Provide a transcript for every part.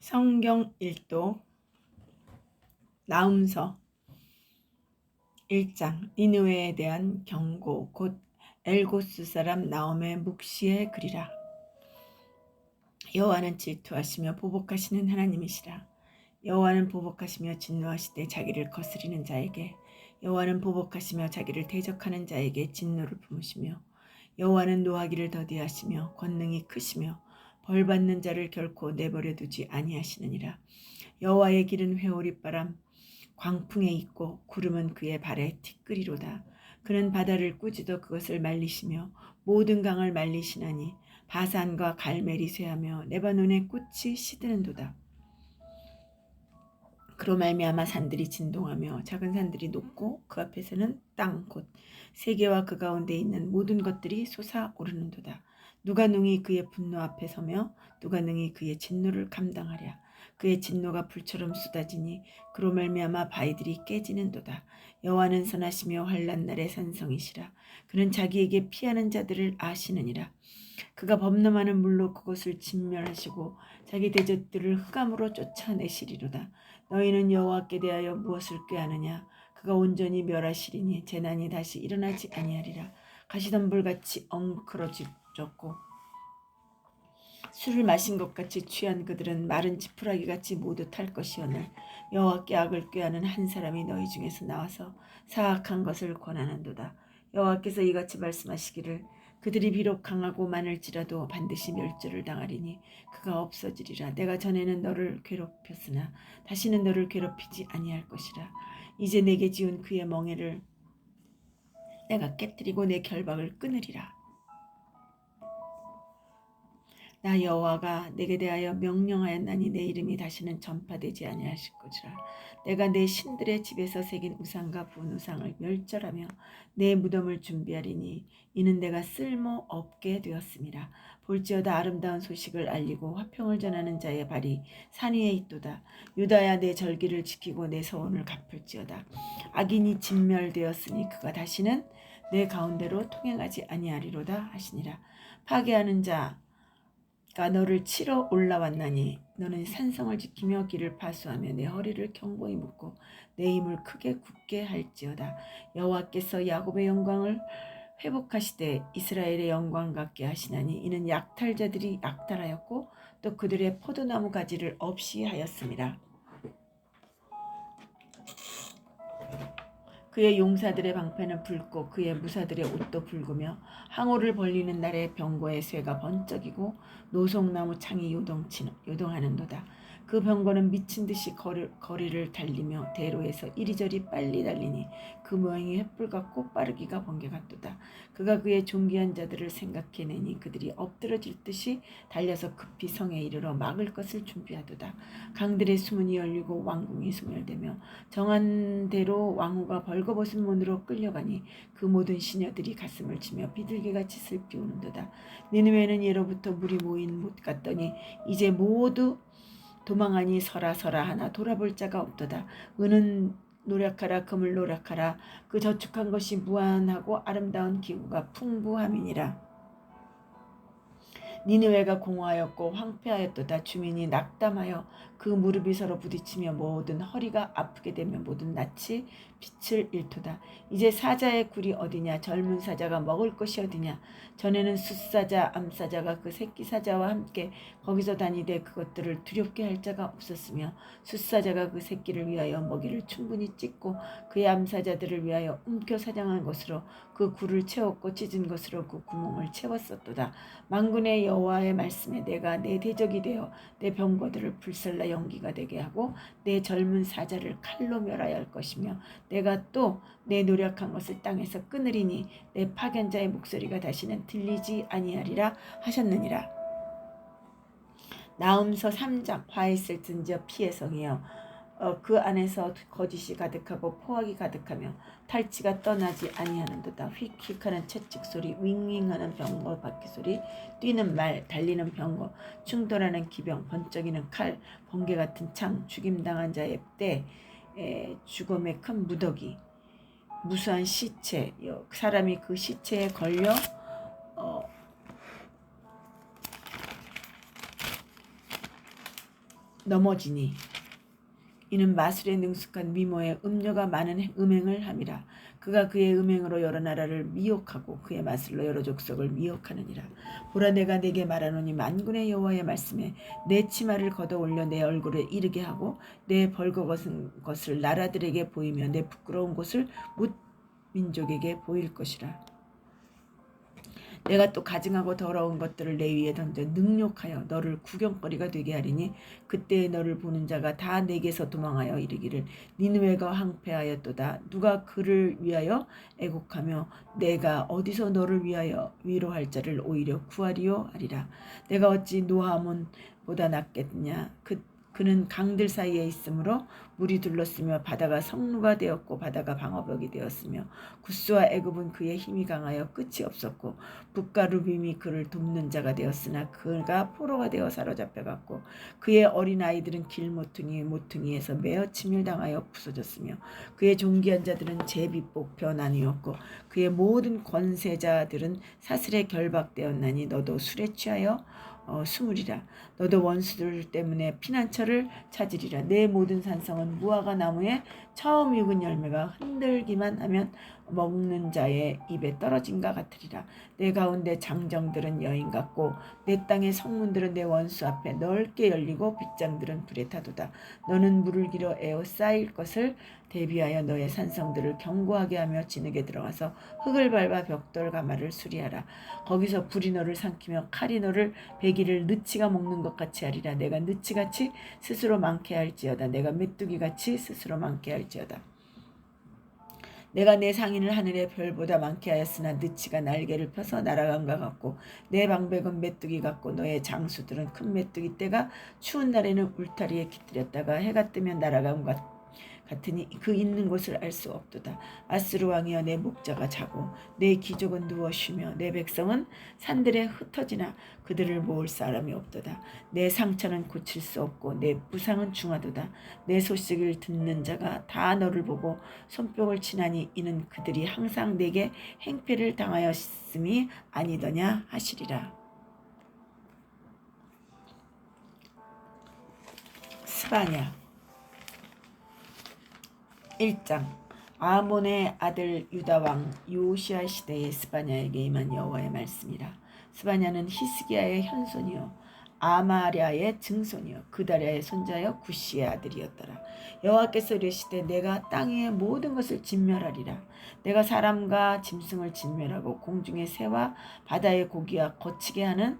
성경 1도 나음서 1장 니느웨에 대한 경고 곧 엘고스 사람 나옴의 묵시의 글이라. 여호와는 질투하시며 보복하시는 하나님이시라. 여호와는 보복하시며 진노하시되 자기를 거스리는 자에게 여호와는 보복하시며 자기를 대적하는 자에게 진노를 품으시며 여호와는 노하기를 더디하시며 권능이 크시며 벌 받는 자를 결코 내버려 두지 아니하시느니라. 여호와의 길은 회오리 바람 광풍에 있고 구름은 그의 발에 티끌이로다. 그는 바다를 꾸지도 그것을 말리시며 모든 강을 말리시나니 바산과 갈멜이 쇠하며 레바논의 꽃이 시드는도다. 그로 말미암아 산들이 진동하며 작은 산들이 높고 그 앞에서는 땅 곧 세계와 그 가운데 있는 모든 것들이 솟아오르는도다 누가 능히 그의 분노 앞에 서며 누가 능히 그의 진노를 감당하랴. 그의 진노가 불처럼 쏟아지니 그로 말미암아 바위들이 깨지는도다. 여호와는 선하시며 환란 날의 산성이시라. 그는 자기에게 피하는 자들을 아시느니라. 그가 범람하는 물로 그것을 진멸하시고 자기 대적들을 흑암으로 쫓아내시리로다. 너희는 여호와께 대하여 무엇을 꾀하느냐? 그가 온전히 멸하시리니 재난이 다시 일어나지 아니하리라. 가시덤불같이 엉클어졌고 술을 마신 것 같이 취한 그들은 마른 지푸라기 같이 모두 탈 것이오늘 여호와께 악을 꾀하는 한 사람이 너희 중에서 나와서 사악한 것을 권하는도다. 여호와께서 이같이 말씀하시기를 그들이 비록 강하고 많을지라도 반드시 멸절을 당하리니 그가 없어지리라. 내가 전에는 너를 괴롭혔으나 다시는 너를 괴롭히지 아니할 것이라. 이제 내게 지은 그의 멍에를 내가 깨뜨리고 내 결박을 끊으리라 나 여호와가 내게 대하여 명령하였나니 내 이름이 다시는 전파되지 아니하실 것이라. 내가 내 신들의 집에서 새긴 우상과 부은 우상을 멸절하며 내 무덤을 준비하리니 이는 내가 쓸모 없게 되었습니다. 볼지어다 아름다운 소식을 알리고 화평을 전하는 자의 발이 산 위에 있도다. 유다야 내 절기를 지키고 내 서원을 갚을지어다. 악인이 진멸되었으니 그가 다시는 내 가운데로 통행하지 아니하리로다 하시니라. 파괴하는 자 가 너를 치러 올라왔나니 너는 산성을 지키며 길을 파수하며 내 허리를 견고히 묶고 내 힘을 크게 굳게 할지어다 여호와께서 야곱의 영광을 회복하시되 이스라엘의 영광 같게 하시나니 이는 약탈자들이 약탈하였고 또 그들의 포도나무 가지를 없이 하였습니다. 그의 용사들의 방패는 붉고 그의 무사들의 옷도 붉으며 항오를 벌리는 날에 병거의 쇠가 번쩍이고 노송나무 창이 요동치는 요동하는도다. 그 병거는 미친 듯이 거리, 거리를 달리며 대로에서 이리저리 빨리 달리니 그 모양이 횃불 같고 빠르기가 번개 같도다. 그가 그의 존귀한 자들을 생각해내니 그들이 엎드러질 듯이 달려서 급히 성에 이르러 막을 것을 준비하도다. 강들의 수문이 열리고 왕궁이 소멸되며 정한 대로 왕후가 벌거벗은 문으로 끌려가니 그 모든 시녀들이 가슴을 치며 비둘기같이 슬피 우는도다. 니느웨는 예로부터 물이 모인 못 같더니 이제 모두 도망하니 서라 서라 하나 돌아볼 자가 없도다. 은은 노력하라 금을 노력하라 그 저축한 것이 무한하고 아름다운 기구가 풍부함이니라. 니느웨가 공허하였고 황폐하였도다 주민이 낙담하여 그 무릎이 서로 부딪히며 모든 허리가 아프게 되며 모든 낯이 빛을 잃도다. 이제 사자의 굴이 어디냐? 젊은 사자가 먹을 것이 어디냐? 전에는 숫사자 암사자가 그 새끼 사자와 함께 거기서 다니되 그것들을 두렵게 할 자가 없었으며 숫사자가 그 새끼를 위하여 먹이를 충분히 찢고 그의 암사자들을 위하여 움켜 사냥한 것으로 그 굴을 채웠고 찢은 것으로 그 구멍을 채웠었도다. 망군의 여호와의 말씀에 내가 내 대적이 되어 내 병거들을 불살라 연기가 되게 하고 내 젊은 사자를 칼로 멸하여 할 것이며 내가 또 내 노력한 것을 땅에서 끊으리니 내 파견자의 목소리가 다시는 들리지 아니하리라 하셨느니라. 나음서 3장 화 있을 든지어 피의 성이여 어, 그 안에서 거짓이 가득하고 포악이 가득하며 탈취가 떠나지 아니하는도다 휙휙하는 채찍 소리 윙윙하는 병거 바퀴 소리 뛰는 말 달리는 병거 충돌하는 기병 번쩍이는 칼 번개 같은 창 죽임당한 자의 때 에, 죽음의 큰 무더기 무수한 시체 사람이 그 시체에 걸려 어, 넘어지니. 이는 마술에 능숙한 미모에 음료가 많은 음행을 함이라. 그가 그의 음행으로 여러 나라를 미혹하고 그의 마술로 여러 족속을 미혹하느니라 보라 내가 내게 말하노니 만군의 여호와의 말씀에 내 치마를 걷어 올려 내 얼굴에 이르게 하고 내 벌거벗은 것을 나라들에게 보이며 내 부끄러운 곳을 못 민족에게 보일 것이라 내가 또 가증하고 더러운 것들을 내 위에 던져 능욕하여 너를 구경거리가 되게 하리니 그때에 너를 보는 자가 다 내게서 도망하여 이르기를 니느웨가 황폐하였도다. 누가 그를 위하여 애곡하며 내가 어디서 너를 위하여 위로할 자를 오히려 구하리요? 하리라. 내가 어찌 노하몬보다 낫겠냐? 그 그는 강들 사이에 있으므로 물이 둘렀으며 바다가 성루가 되었고 바다가 방어벽이 되었으며 구스와 애굽은 그의 힘이 강하여 끝이 없었고 북과 루빔이 그를 돕는 자가 되었으나 그가 포로가 되어 사로잡혀갔고 그의 어린 아이들은 길 모퉁이 모퉁이에서 매어 침밀당하여 부서졌으며 그의 존귀한 자들은 제비뽑 변환이었고 그의 모든 권세자들은 사슬에 결박되었나니 너도 술에 취하여 어, 스물이라. 너도 원수들 때문에 피난처를 찾으리라. 내 모든 산성은 무화과 나무에 처음 익은 열매가 흔들기만 하면 먹는 자의 입에 떨어진가 같으리라 내 가운데 장정들은 여인 같고 내 땅의 성문들은 내 원수 앞에 넓게 열리고 빗장들은 불에 타도다 너는 물을 길어 에어싸일 것을 대비하여 너의 산성들을 견고하게 하며 진흙에 들어가서 흙을 밟아 벽돌 가마를 수리하라. 거기서 불이 너를 삼키며 칼이 너를 배기를 느치가 먹는 것 같이 하리라. 내가 느치같이 스스로 많게 할지어다. 내가 메뚜기같이 스스로 많게 할지어다. 내가 내 상인을 하늘의 별보다 많게 하였으나 느치가 날개를 펴서 날아간과 같고 내 방백은 메뚜기 같고 너의 장수들은 큰 메뚜기 떼가 추운 날에는 울타리에 깃들였다가 해가 뜨면 날아간과 같으니 그 있는 곳을 알 수 없도다. 아스루 왕이여 내 목자가 자고 내 기족은 누워 쉬며 내 백성은 산들에 흩어지나 그들을 모을 사람이 없도다. 내 상처는 고칠 수 없고 내 부상은 중하도다. 내 소식을 듣는 자가 다 너를 보고 손뼉을 치나니 이는 그들이 항상 내게 행패를 당하였음이 아니더냐 하시리라. 스바냐 1장. 아몬의 아들 유다왕 요시아 시대의 스바냐에게 임한 여호와의 말씀이라. 스바냐는 히스기야의 현손이요 아마랴의 증손이요 그다랴의 손자여 구시의 아들이었더라. 여호와께서 이르시되 내가 땅 위의 모든 것을 진멸하리라. 내가 사람과 짐승을 진멸하고 공중의 새와 바다의 고기와 거치게 하는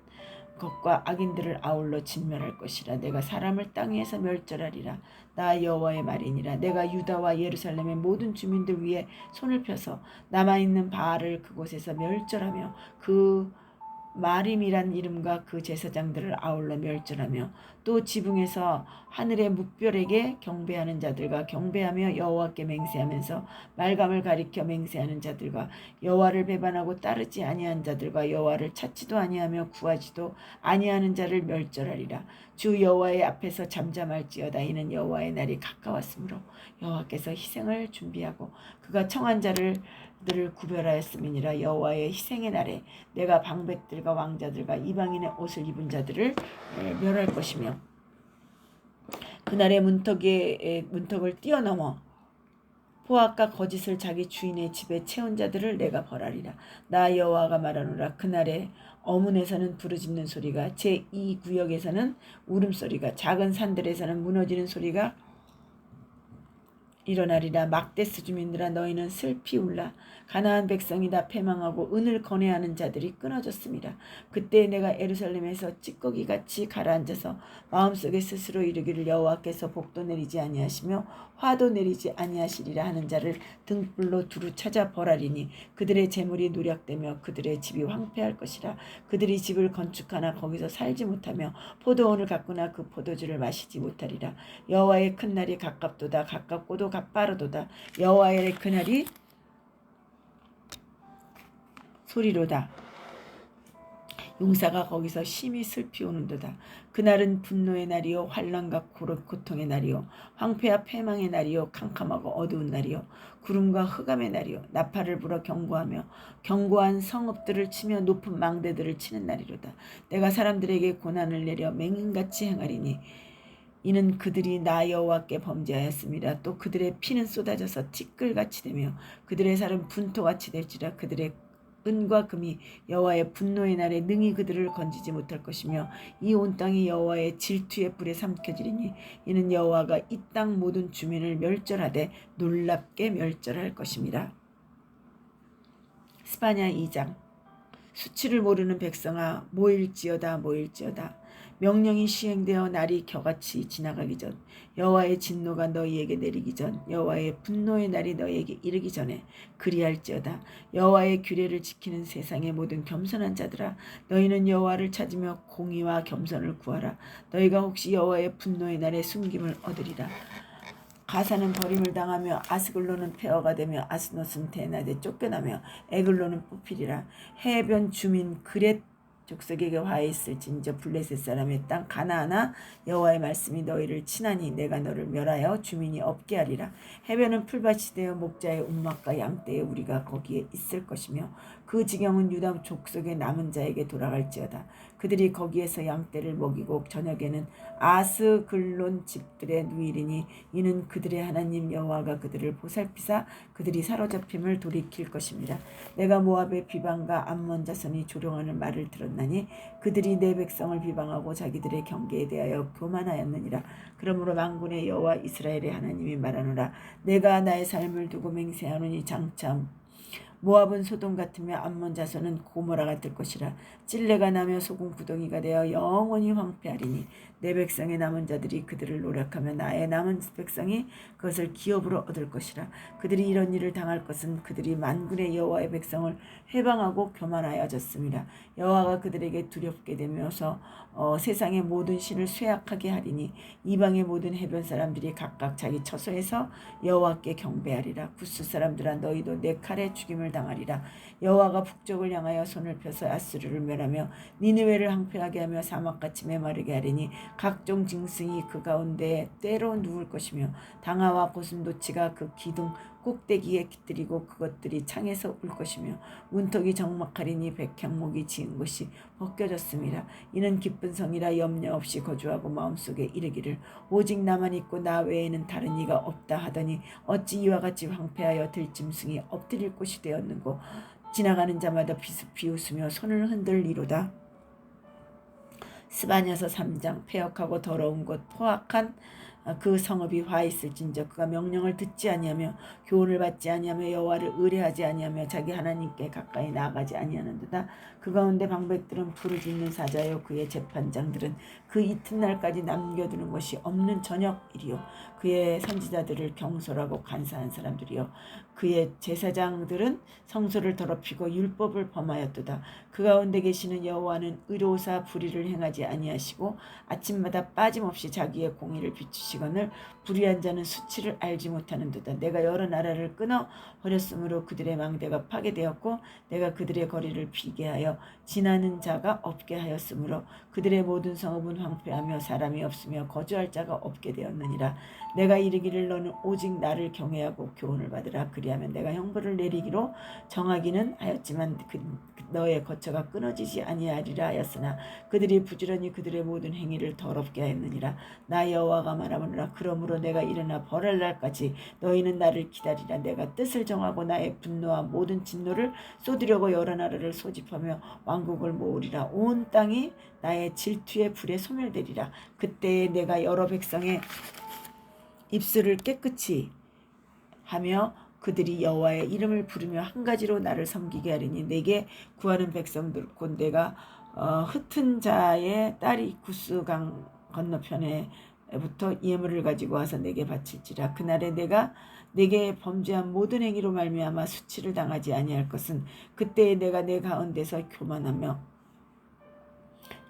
것과 악인들을 아울러 진멸할 것이라. 내가 사람을 땅 위에서 멸절하리라. 나 여호와의 말이니라. 내가 유다와 예루살렘의 모든 주민들 위에 손을 펴서 남아 있는 바알을 그곳에서 멸절하며 그 마림이란 이름과 그 제사장들을 아울러 멸절하며 또 지붕에서 하늘의 묵별에게 경배하는 자들과 경배하며 여호와께 맹세하면서 말감을 가리켜 맹세하는 자들과 여호와를 배반하고 따르지 아니한 자들과 여호와를 찾지도 아니하며 구하지도 아니하는 자를 멸절하리라. 주 여호와의 앞에서 잠잠할지어다. 이는 여호와의 날이 가까웠으므로 여호와께서 희생을 준비하고 그가 청한 자를 들을 구별하였음이니라 여호와의 희생의 날에 내가 방백들과 왕자들과 이방인의 옷을 입은 자들을 멸할 것이며 그날의 문턱에 문턱을 뛰어넘어 포악과 거짓을 자기 주인의 집에 채운 자들을 내가 벌하리라. 나 여호와가 말하노라. 그날에 어문에서는 부르짖는 소리가 제2 구역에서는 울음소리가 작은 산들에서는 무너지는 소리가 일어나리라. 막데스 주민들아 너희는 슬피 울라. 가나안 백성이 다 패망하고 은을 거래하는 자들이 끊어졌습니다. 그때 내가 에루살렘에서 찌꺼기 같이 가라앉아서 마음속에 스스로 이르기를 여호와께서 복도 내리지 아니하시며 화도 내리지 아니하시리라 하는 자를 등불로 두루 찾아 벌하리니 그들의 재물이 누락되며 그들의 집이 황폐할 것이라. 그들이 집을 건축하나 거기서 살지 못하며 포도원을 갖거나 그 포도주를 마시지 못하리라. 여호와의 큰 날이 가깝도다. 가깝고도 가 빠르도다 여호와의 그날이 소리로다. 용사가 거기서 심히 슬피 오는도다. 그날은 분노의 날이요 환란과 고통의 날이요 황폐와 패망의 날이요 캄캄하고 어두운 날이요 구름과 흑암의 날이요 나팔을 불어 경고하며 경고한 성읍들을 치며 높은 망대들을 치는 날이로다. 내가 사람들에게 고난을 내려 맹인같이 행하리니 이는 그들이 나 여호와께 범죄하였습니다. 또 그들의 피는 쏟아져서 티끌같이 되며 그들의 살은 분토같이 될지라 그들의 은과 금이 여호와의 분노의 날에 능히 그들을 건지지 못할 것이며 이 온 땅이 여호와의 질투의 불에 삼켜지리니 이는 여호와가 이 땅 모든 주민을 멸절하되 놀랍게 멸절할 것입니다. 스파냐 2장 수치를 모르는 백성아 모일지어다 모일지어다 명령이 시행되어 날이 겨같이 지나가기 전 여호와의 진노가 너희에게 내리기 전 여호와의 분노의 날이 너희에게 이르기 전에 그리할지어다. 여호와의 규례를 지키는 세상의 모든 겸손한 자들아 너희는 여호와를 찾으며 공의와 겸손을 구하라. 너희가 혹시 여호와의 분노의 날에 숨김을 얻으리라. 가사는 버림을 당하며 아스글로는 폐허가 되며 아스노스는 대낮에 쫓겨나며 에글로는 뽑히리라. 해변 주민 그렛 족속에게 화해 있을 진저 블레셋 사람의 땅 가나하나 여호와의 말씀이 너희를 친하니 내가 너를 멸하여 주민이 없게 하리라. 해변은 풀밭이 되어 목자의 움막과 양떼에 우리가 거기에 있을 것이며 그 지경은 유다 족속의 남은 자에게 돌아갈지어다 그들이 거기에서 양떼를 먹이고 저녁에는 아스글론 집들의 누이리니 이는 그들의 하나님 여호와가 그들을 보살피사 그들이 사로잡힘을 돌이킬 것입니다. 내가 모압의 비방과 암몬 자손이 조롱하는 말을 들었나니 그들이 내 백성을 비방하고 자기들의 경계에 대하여 교만하였느니라. 그러므로 만군의 여호와 이스라엘의 하나님이 말하노라 내가 나의 삶을 두고 맹세하노니 장참 모압은 소돔 같으며 암몬 자손은 고모라 같을 것이라. 찔레가 나며 소금 구덩이가 되어 영원히 황폐하리니 내 백성의 남은 자들이 그들을 노력하며 나의 남은 백성이 그것을 기업으로 얻을 것이라. 그들이 이런 일을 당할 것은 그들이 만군의 여호와의 백성을 해방하고 교만하여졌습니다. 여호와가 그들에게 두렵게 되면서 어, 세상의 모든 신을 쇠약하게 하리니 이방의 모든 해변 사람들이 각각 자기 처소에서 여호와께 경배하리라. 구스 사람들아 너희도 내 칼에 죽임을 당하리라. 여호와가 북쪽을 향하여 손을 펴서 아스르를 멸하며 니느웨를 항폐하게 하며 사막같이 메마르게 하리니 각종 짐승이 그 가운데 때로 누울 것이며 당아와 고슴도치가 그 기둥 꼭대기에 깃들이고 그것들이 창에서 울 것이며 문턱이 적막하리니 백향목이 지은 곳이 벗겨졌습니다. 이는 기쁜 성이라 염려 없이 거주하고 마음속에 이르기를 오직 나만 있고 나 외에는 다른 이가 없다 하더니 어찌 이와 같이 황폐하여 들짐승이 엎드릴 곳이 되었는고 지나가는 자마다 비웃으며 손을 흔들리로다. 스바냐서 3장 폐역하고 더러운 곳 포악한 그 성읍이 화 있을진저 그가 명령을 듣지 아니하며 교훈을 받지 아니하며 여호와를 의뢰하지 아니하며 자기 하나님께 가까이 나아가지 아니하는도다. 그 가운데 방백들은 부르짖는 사자요 그의 재판장들은 그 이튿날까지 남겨두는 것이 없는 저녁이리요. 그의 선지자들을 경솔하고 간사한 사람들이요. 그의 제사장들은 성소를 더럽히고 율법을 범하였도다. 그 가운데 계시는 여호와는 의로사 불의를 행하지 아니하시고 아침마다 빠짐없이 자기의 공의를 비추시 거늘 불의한 자는 수치를 알지 못하는 도다 내가 여러 나라를 끊어 버렸으므로 그들의 망대가 파괴되었고 내가 그들의 거리를 비게 하여 지나는 자가 없게 하였으므로 그들의 모든 성읍은 황폐하며 사람이 없으며 거주할 자가 없게 되었느니라. 내가 이르기를 너는 오직 나를 경외하고 교훈을 받으라. 그리하면 내가 형벌을 내리기로 정하기는 하였지만 그 너의 거처가 끊어지지 아니하리라 하였으나 그들이 부지런히 그들의 모든 행위를 더럽게 하였느니라. 나 여호와가 말하 노라 그러므로 내가 일어나 벌할 날까지 너희는 나를 기다리라. 내가 뜻을 정하고 나의 분노와 모든 진노를 쏟으려고 여러 나라를 소집하며 왕국을 모으리라. 온 땅이 나의 질투의 불에 소멸되리라. 그때에 내가 여러 백성의 입술을 깨끗이 하며 그들이 여호와의 이름을 부르며 한 가지로 나를 섬기게 하리니 내게 구하는 백성들 곧 내가 어, 흩은 자의 딸이 구스강 건너편에 부터 예물을 가지고 와서 내게 바칠지라. 그날에 내가 내게 범죄한 모든 행위로 말미암아 수치를 당하지 아니할 것은 그때에 내가 내 가운데서 교만하며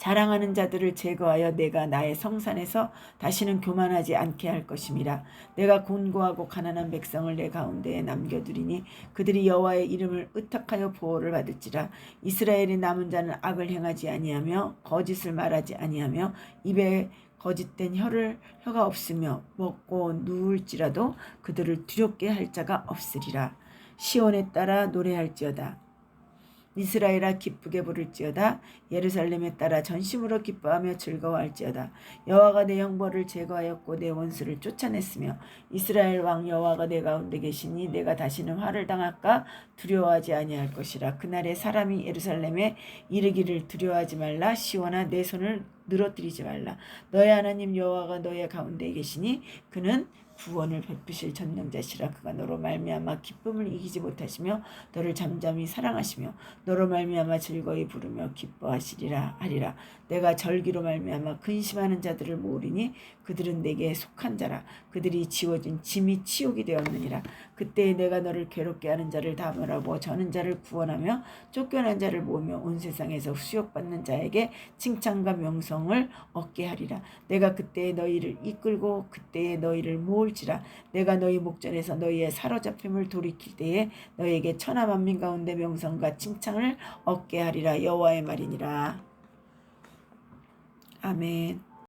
자랑하는 자들을 제거하여 내가 나의 성산에서 다시는 교만하지 않게 할 것임이라. 내가 곤고하고 가난한 백성을 내 가운데에 남겨두리니 그들이 여호와의 이름을 의탁하여 보호를 받을지라. 이스라엘의 남은 자는 악을 행하지 아니하며 거짓을 말하지 아니하며 입에 거짓된 혀를 혀가 없으며 먹고 누울지라도 그들을 두렵게 할 자가 없으리라. 시온에 따라 노래할지어다. 이스라엘아 기쁘게 부를지어다. 예루살렘에 따라 전심으로 기뻐하며 즐거워할지어다. 여호와가 내 형벌을 제거하였고 내 원수를 쫓아냈으며 이스라엘 왕 여호와가 내 가운데 계시니 내가 다시는 화를 당할까 두려워하지 아니할 것이라. 그날에 사람이 예루살렘에 이르기를 두려워하지 말라. 시원아 내 손을 늘어뜨리지 말라. 너의 하나님 여호와가 너의 가운데 계시니 그는 구원을 베푸실 전능자시라. 그가 너로 말미암아 기쁨을 이기지 못하시며 너를 잠잠히 사랑하시며 너로 말미암아 즐거이 부르며 기뻐하시리라 하리라 내가 절기로 말미암아 근심하는 자들을 모으리니 그들은 내게 속한 자라. 그들이 지워진 짐이 치욕이 되었느니라. 그때 내가 너를 괴롭게 하는 자를 다물하고 저는 자를 구원하며 쫓겨난 자를 모으며 온 세상에서 수욕받는 자에게 칭찬과 명성을 얻게 하리라. 내가 그때에 너희를 이끌고 그때에 너희를 모을지라. 내가 너희 목전에서 너희의 사로잡힘을 돌이킬 때에 너희에게 천하 만민 가운데 명성과 칭찬을 얻게 하리라. 여호와의 말이니라 아멘